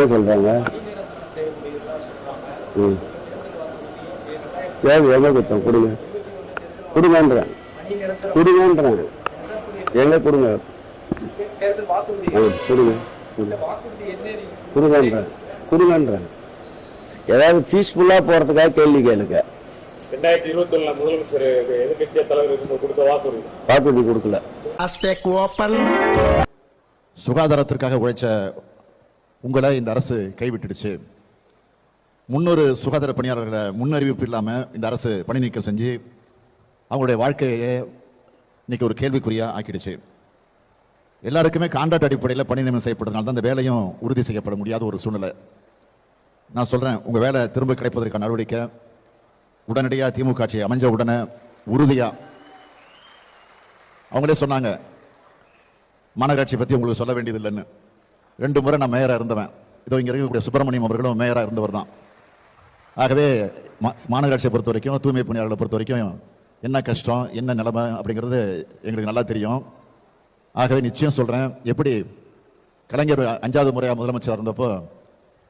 என்ன சொல்றாங்க. ம். எங்க குத்தம் கொடுங்க. கொடுங்கன்றேன். கொடுங்கன்றேன். எங்க கொடுங்க? ஆ கொடுங்க. கொடுங்க. கொடுங்கன்றேன். கொடுங்கன்றேன். ஏதாவது பீஸ்ஃபுல்லாக போகிறதுக்காக கேள்வி கேளுங்க. ரெண்டாயிரத்தி இருபத்தி ஒண்ணுல முதலமைச்சர் எதிர்கட்சிய தலைவர் இருக்கும்போது கொடுத்த வாக்குறுதி வாக்குறுதி கொடுக்கல. சுகாதாரத்திற்காக உழைச்ச உங்களை இந்த அரசு கைவிட்டுடுச்சு. முன்னொரு சுகாதார பணியாளர்களை முன்னறிவிப்பு இல்லாமல் இந்த அரசு பணி நீக்கம் செஞ்சு அவங்களுடைய வாழ்க்கையை இன்னைக்கு ஒரு கேள்விக்குறியாக ஆக்கிடுச்சு. எல்லாருக்குமே கான்ட்ராக்ட் அடிப்படையில் பணி நியமனம் செய்யப்படுறதுனால தான் அந்த வேலையும் உறுதி செய்யப்பட முடியாத ஒரு சூழ்நிலை. நான் சொல்கிறேன் உங்கள் வேலை திரும்ப கிடைப்பதற்கான நடவடிக்கை. உடனடியாக திமுக ஆட்சி அமைஞ்ச உடனே உறுதியாக அவங்களே சொன்னாங்க மாநகராட்சி பற்றி உங்களுக்கு சொல்ல வேண்டியது இல்லைன்னு ரெண்டு முறை நான் மேயராக இருந்தவன். இதோ இங்கே இருக்கக்கூடிய சுப்பிரமணியம் அவர்களும் மேயராக இருந்தவர் தான். ஆகவே மா- மாநகராட்சியை பொறுத்த வரைக்கும் தூய்மை பணியாளர்களை பொறுத்த வரைக்கும் என்ன கஷ்டம் என்ன நிலைமை அப்படிங்கிறது எங்களுக்கு நல்லா தெரியும். ஆகவே நிச்சயம் சொல்கிறேன் எப்படி கலைஞர் அஞ்சாவது முறையாக முதலமைச்சராக இருந்தப்போ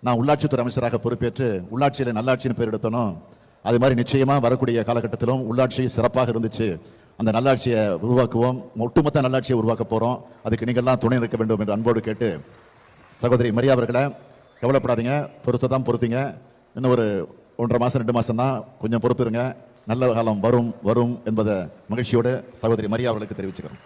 நான் உள்ளாட்சித்துறை அமைச்சராக பொறுப்பேற்று உள்ளாட்சியில் நல்லாட்சின்னு பேர் எடுத்தனோ அது மாதிரி நிச்சயமாக வரக்கூடிய காலகட்டத்திலும் உள்ளாட்சி சிறப்பாக இருந்துச்சு. அந்த நல்லாட்சியை உருவாக்குவோம் ஒட்டுமொத்த நல்லாட்சியை உருவாக்க போகிறோம் அதுக்கு நீங்கள்லாம் துணை இருக்க வேண்டும் என்று அன்போடு கேட்டு சகோதரி மரியா அவர்களை கவலைப்படாதீங்க. பொறுத்து தான் பொறுத்தீங்க. இன்னும் ஒரு ஒன்றரை மாதம் ரெண்டு மாதம் தான் கொஞ்சம் பொறுத்துருங்க. நல்ல காலம் வரும் வரும் என்பதை மகிழ்ச்சியோடு சகோதரி மரியா அவர்களுக்கு தெரிவிச்சுக்கிறோம்.